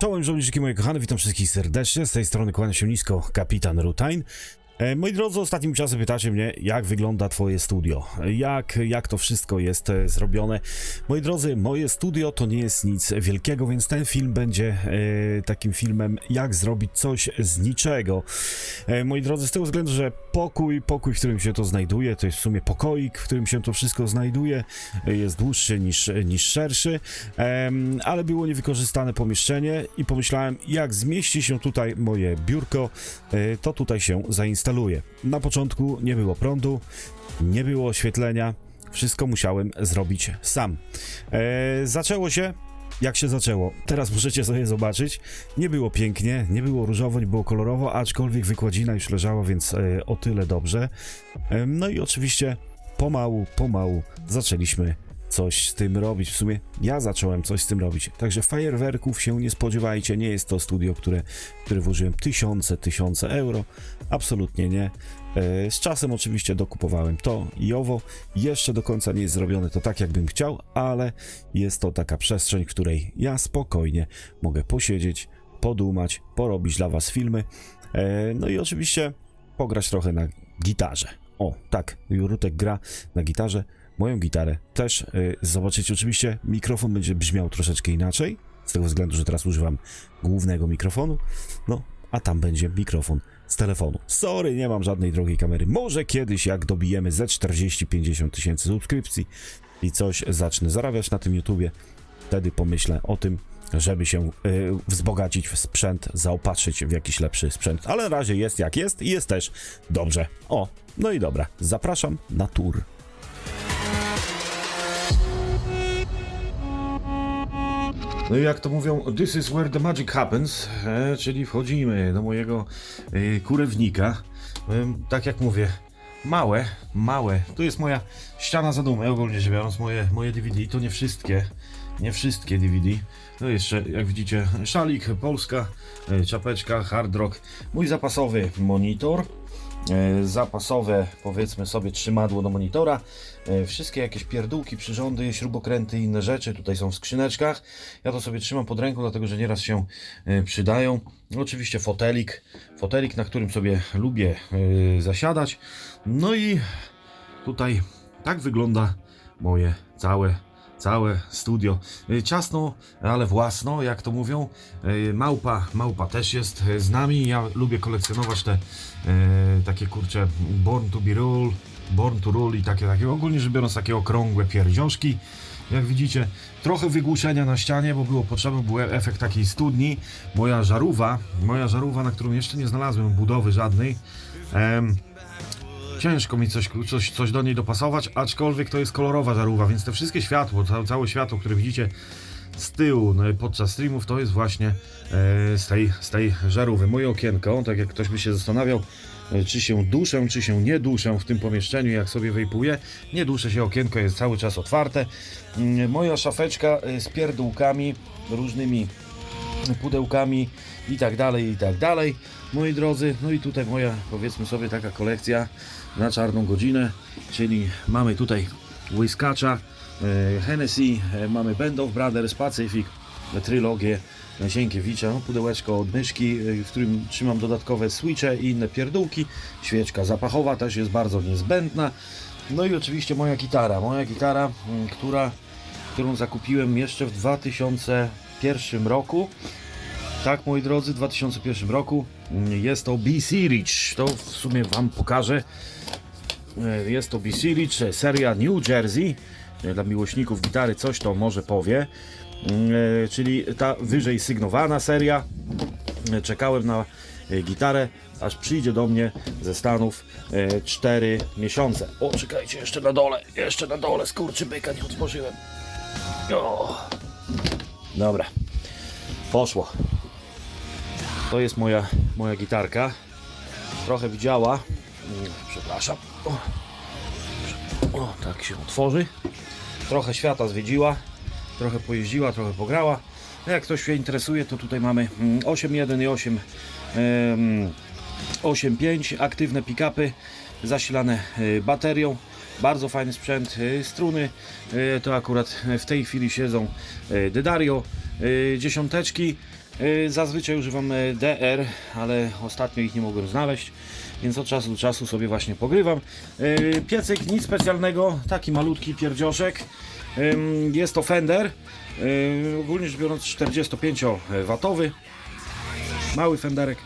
Czołem żołnierzyki moje kochane, witam wszystkich serdecznie, z tej strony kłania się nisko kapitan Rutain. E, moi drodzy, ostatnim czasem pytacie mnie, jak wygląda twoje studio, jak, jak to wszystko jest e, zrobione. Moi drodzy, moje studio to nie jest nic wielkiego, więc ten film będzie e, takim filmem, jak zrobić coś z niczego. E, moi drodzy, z tego względu, że pokój, pokój, w którym się to znajduje, to jest w sumie pokoik, w którym się to wszystko znajduje, jest dłuższy niż, niż szerszy, em, ale było niewykorzystane pomieszczenie i pomyślałem, jak zmieści się tutaj moje biurko, e, to tutaj się zainstaluje. Na początku nie było prądu, nie było oświetlenia, wszystko musiałem zrobić sam. E, zaczęło się jak się zaczęło. Teraz możecie sobie zobaczyć. Nie było pięknie, nie było różowo, nie było kolorowo, aczkolwiek wykładzina już leżała, więc e, o tyle dobrze. No i oczywiście pomału, pomału zaczęliśmy coś z tym robić. W sumie ja zacząłem coś z tym robić. Także fajerwerków się nie spodziewajcie. Nie jest to studio, które, które włożyłem tysiące, tysiące euro. Absolutnie nie. E, Z czasem oczywiście dokupowałem to i owo. Jeszcze do końca nie jest zrobione to tak, jakbym chciał, ale jest to taka przestrzeń, w której ja spokojnie mogę posiedzieć, podumać, porobić dla Was filmy. E, No i oczywiście pograć trochę na gitarze. O, tak, Jurutek gra na gitarze. Moją gitarę też y, zobaczycie. Oczywiście mikrofon będzie brzmiał troszeczkę inaczej, z tego względu, że teraz używam głównego mikrofonu. No, a tam będzie mikrofon z telefonu. Sorry, nie mam żadnej drogiej kamery. Może kiedyś, jak dobijemy ze 40-50 tysięcy subskrypcji i coś zacznę zarabiać na tym YouTubie, wtedy pomyślę o tym, żeby się y, wzbogacić w sprzęt, zaopatrzyć w jakiś lepszy sprzęt. Ale na razie jest jak jest i jest też dobrze. O, no i dobra, zapraszam na tour. No i jak to mówią, this is where the magic happens, e, czyli wchodzimy do mojego e, kurewnika. E, tak jak mówię, małe, małe. Tu jest moja ściana zadumy, ogólnie rzecz biorąc, moje, moje DVD. To nie wszystkie, nie wszystkie DVD. No jeszcze, jak widzicie, szalik, Polska, e, czapeczka, hard rock. Mój zapasowy monitor. E, zapasowe, powiedzmy sobie, trzymadło do monitora. E, Wszystkie jakieś pierdółki, przyrządy, śrubokręty i inne rzeczy tutaj są w skrzyneczkach. Ja to sobie trzymam pod ręką, dlatego że nieraz się e, przydają. Oczywiście fotelik, fotelik, na którym sobie lubię zasiadać. No i tutaj tak wygląda moje całe całe studio. E, Ciasno, ale własno, jak to mówią. E, Małpa, małpa też jest e, z nami. Ja lubię kolekcjonować te takie kurcze Born to be Rule, Born to Rule i takie, takie ogólnie rzecz biorąc takie okrągłe pierdziążki. Jak widzicie, trochę wygłuszenia na ścianie, bo było potrzeba, był efekt takiej studni. Moja żarówa, moja żarówa, na którą jeszcze nie znalazłem budowy żadnej. Ciężko mi coś, coś, coś do niej dopasować, aczkolwiek to jest kolorowa żarówka, więc te wszystkie światło, ca, całe światło, które widzicie z tyłu no, podczas streamów, to jest właśnie e, z, tej, z tej żarówy. Moje okienko, tak jak ktoś by się zastanawiał, e, czy się duszę, czy się nie duszę w tym pomieszczeniu, jak sobie wejpuję. Nie duszę się, okienko jest cały czas otwarte. Mm, Moja szafeczka e, z pierdółkami, różnymi pudełkami i tak dalej, i tak dalej. Moi drodzy, no i tutaj moja, powiedzmy sobie, taka kolekcja na czarną godzinę, czyli mamy tutaj Whiskacza, e, Hennessy, e, mamy Band of Brothers, Pacific, trylogię Sienkiewicza, no, pudełeczko od myszki, e, w którym trzymam dodatkowe switche i inne pierdółki, świeczka zapachowa też jest bardzo niezbędna, no i oczywiście moja gitara, moja gitara, m, która, którą zakupiłem jeszcze w 2001 roku, tak, moi drodzy, w 2001 roku jest to BC Rich. To w sumie Wam pokażę. E, Jest to BC Rich, e, seria New Jersey. E, Dla miłośników gitary coś to może powie. Mm, Czyli ta wyżej sygnowana seria. Czekałem na gitarę, aż przyjdzie do mnie ze Stanów 4 miesiące. O, czekajcie, jeszcze na dole, jeszcze na dole, skurczy byka nie otworzyłem. O. Dobra, poszło. To jest moja, moja gitarka. Trochę widziała. Mm, Przepraszam. O, o, tak się otworzy. Trochę świata zwiedziła. Trochę pojeździła, trochę pograła. Jak ktoś się interesuje, to tutaj mamy mm, 8.1 i 8. em, 8.5 aktywne pick-upy zasilane y, baterią bardzo fajny sprzęt, y, struny y, to akurat w tej chwili siedzą Dedario dziesiąteczki E, Zazwyczaj używam e, DR, ale ostatnio ich nie mogłem znaleźć, więc od czasu do czasu sobie właśnie pogrywam. E, Piecyk nic specjalnego, taki malutki pierdzioszek. Jest to Fender, e, ogólnie rzecz biorąc 45W. Mały Fenderek,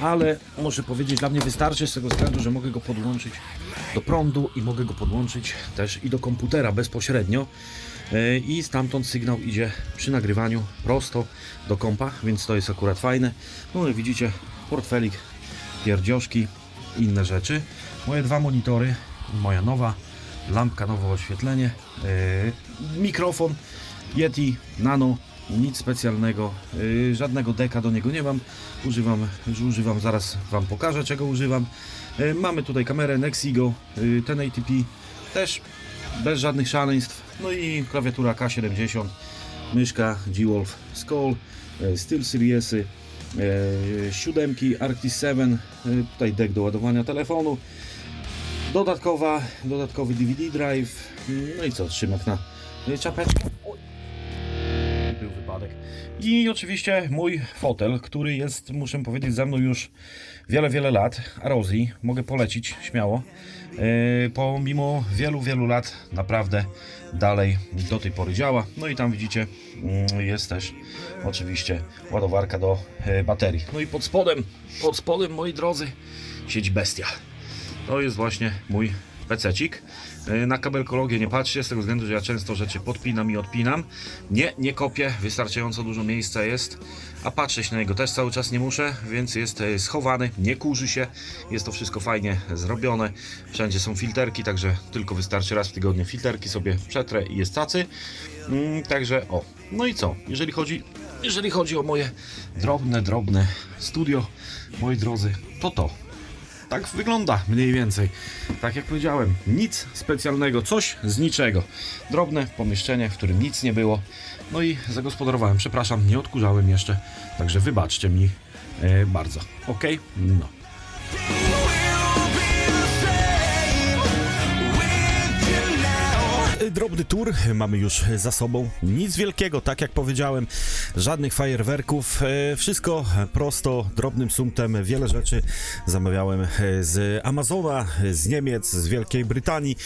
ale muszę powiedzieć, dla mnie wystarczy z tego względu, że mogę go podłączyć do prądu i mogę go podłączyć też i do komputera bezpośrednio. E, I stamtąd sygnał idzie przy nagrywaniu prosto do kompa, więc to jest akurat fajne. No i widzicie, portfelik, pierdzioszki, inne rzeczy. Moje dwa monitory, moja nowa lampka, nowe oświetlenie, e, mikrofon Yeti Nano, nic specjalnego, e, żadnego deka do niego nie mam. Używam, używam, zaraz Wam pokażę czego używam. Mamy tutaj kamerę Nexigo e, 1080p, też bez żadnych szaleństw. No i klawiatura K70, myszka G-Wolf Skull, e, Steel Seriesy, e, siódemki Arctis 7, e, tutaj deck do ładowania telefonu, dodatkowa, dodatkowy DVD drive, no i co, trzymak na czapeczkę. I oczywiście mój fotel, który jest, muszę powiedzieć, ze mną już wiele, wiele lat. Arozi, mogę polecić śmiało. E, pomimo wielu, wielu lat naprawdę dalej do tej pory działa. No i tam widzicie, mm, jest też oczywiście ładowarka do e, baterii. No i pod spodem, pod spodem, moi drodzy, siedzi bestia. To jest właśnie mój pececik. E, Na kabelkologię nie patrzcie, z tego względu, że ja często rzeczy podpinam i odpinam. Nie, nie kopię, wystarczająco dużo miejsca jest, a patrzeć na niego też cały czas nie muszę, więc jest e, schowany, nie kurzy się, jest to wszystko fajnie zrobione. Wszędzie są filterki, także tylko wystarczy raz w tygodniu filterki sobie przetrę i jest cacy. Mm, Także o, no i co, jeżeli chodzi, jeżeli chodzi o moje drobne, drobne studio, moi drodzy, to to tak wygląda mniej więcej. Tak jak powiedziałem, nic specjalnego, coś z niczego. Drobne pomieszczenie, w którym nic nie było. No i zagospodarowałem. Przepraszam, nie odkurzałem jeszcze, także wybaczcie mi e, bardzo. Ok? No. Drobny tour mamy już za sobą. Nic wielkiego, tak jak powiedziałem, żadnych fajerwerków. e, Wszystko prosto, drobnym sumtem. Wiele rzeczy zamawiałem e, z Amazona, z Niemiec, z Wielkiej Brytanii.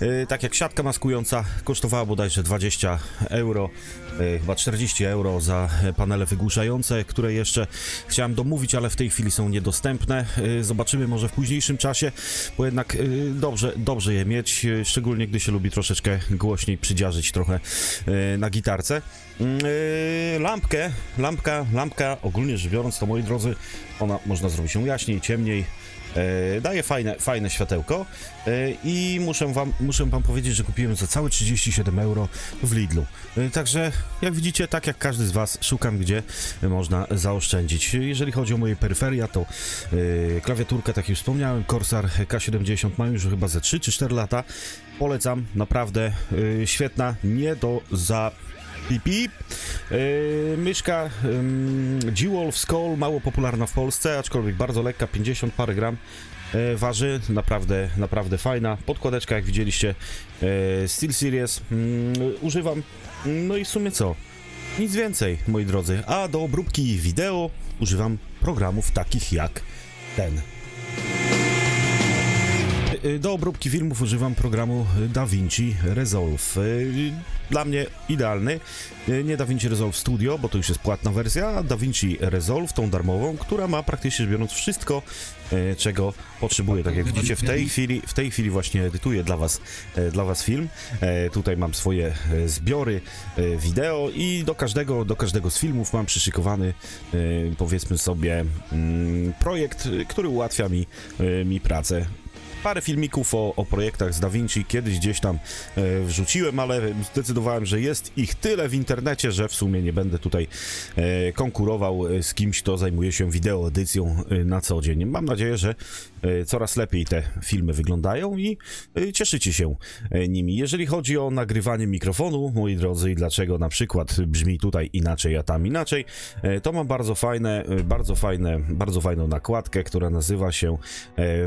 E, Tak jak siatka maskująca kosztowała bodajże 20 euro, chyba 40 euro za panele wygłuszające, które jeszcze chciałem domówić, ale w tej chwili są niedostępne. Zobaczymy może w późniejszym czasie, bo jednak dobrze, dobrze je mieć, szczególnie gdy się lubi troszeczkę głośniej przydziarzyć trochę e, na gitarce. Mm, e, Lampkę, lampka, lampka, ogólnie rzecz biorąc, to moi drodzy, ona można zrobić ją jaśniej, ciemniej, daje fajne, fajne światełko e, i muszę wam, muszę wam powiedzieć, że kupiłem za całe 37 euro w Lidlu. E, także jak widzicie, tak jak każdy z was, szukam gdzie można zaoszczędzić. Jeżeli chodzi o moje peryferia, to e, klawiaturkę, tak jak wspomniałem, Corsair K70 ma już chyba ze 3 czy 4 lata. Polecam, naprawdę e, świetna, nie do za Pip, pip. Yy, myszka yy, G-Wolf Skull, mało popularna w Polsce, aczkolwiek bardzo lekka, 50 parę gram yy, waży, naprawdę, naprawdę fajna. Podkładeczka, jak widzieliście, yy, Steel Series yy, używam. No i w sumie co? Nic więcej, moi drodzy. A do obróbki wideo używam programów takich jak ten. Y, Do obróbki filmów używam programu DaVinci Resolve. Y, Dla mnie idealny. Y, Nie DaVinci Resolve Studio, bo to już jest płatna wersja, a DaVinci Resolve, tą darmową, która ma praktycznie rzecz biorąc wszystko, czego potrzebuję. Tak jak widzicie, w tej chwili, w tej chwili właśnie edytuję dla was, dla was film. Tutaj mam swoje zbiory wideo i do każdego, do każdego z filmów mam przyszykowany, powiedzmy sobie, mm, projekt, który ułatwia mi, mi pracę parę filmików o, o projektach z DaVinci kiedyś gdzieś tam e, wrzuciłem, ale zdecydowałem, że jest ich tyle w internecie, że w sumie nie będę tutaj e, konkurował e, z kimś, kto zajmuje się wideo edycją e, na co dzień. Mam nadzieję, że e, coraz lepiej te filmy wyglądają i cieszycie się nimi. Jeżeli chodzi o nagrywanie mikrofonu, moi drodzy, i dlaczego na przykład brzmi tutaj inaczej, a tam inaczej, to mam bardzo fajne, bardzo fajne, bardzo fajną nakładkę, która nazywa się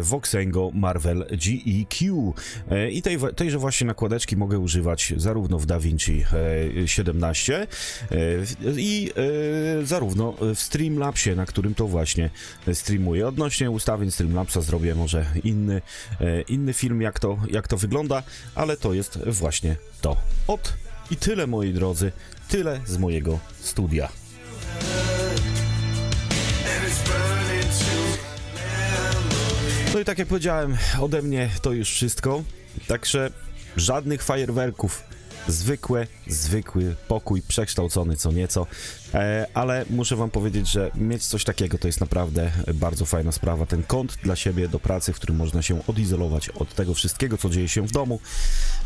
Voxengo Marvel Marvel GEQ. E, I tej, tejże właśnie nakładeczki mogę używać zarówno w DaVinci e, 17 e, i e, zarówno w Streamlabsie, na którym to właśnie streamuję. Odnośnie ustawień Streamlabsa zrobię może inny, inny film, jak to, jak to wygląda, ale to jest właśnie to. Od i tyle, moi drodzy, tyle z mojego studia. I tak jak powiedziałem, ode mnie to już wszystko. Także żadnych fajerwerków. Zwykłe, zwykły pokój, przekształcony co nieco. E, ale muszę wam powiedzieć, że mieć coś takiego to jest naprawdę bardzo fajna sprawa. Ten kąt dla siebie do pracy, w którym można się odizolować od tego wszystkiego, co dzieje się w domu,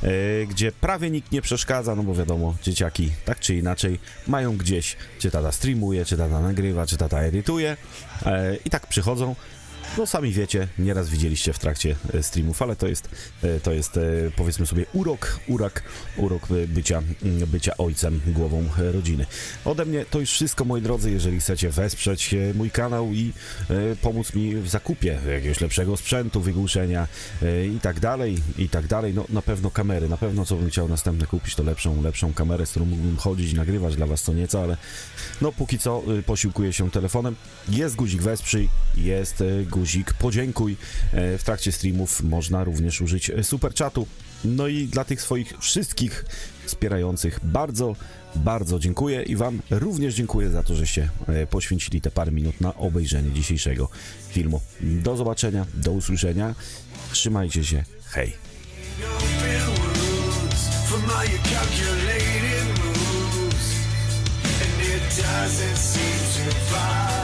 e, gdzie prawie nikt nie przeszkadza, no bo wiadomo, dzieciaki tak czy inaczej mają gdzieś, czy tata streamuje, czy tata nagrywa, czy tata edytuje e, i tak przychodzą. No sami wiecie, nieraz widzieliście w trakcie e, streamów, ale to jest, e, to jest e, powiedzmy sobie urok, urak, urok bycia, mm, bycia ojcem, głową rodziny. Ode mnie to już wszystko, moi drodzy, jeżeli chcecie wesprzeć mój kanał i pomóc mi w zakupie jakiegoś lepszego sprzętu, wygłuszenia i tak dalej, i tak dalej, no na pewno kamery, na pewno co bym chciał następne kupić, to lepszą, lepszą kamerę, z którą mógłbym chodzić, nagrywać dla was co nieco, ale no póki co posiłkuję się telefonem. Jest guzik wesprzyj, jest y, guzik podziękuj. E, W trakcie streamów można również użyć e, super czatu. No i dla tych swoich wszystkich wspierających bardzo, bardzo dziękuję i wam również dziękuję za to, żeście e, poświęcili te parę minut na obejrzenie dzisiejszego filmu. Do zobaczenia, do usłyszenia. Trzymajcie się. Hej. doesn't seem to bother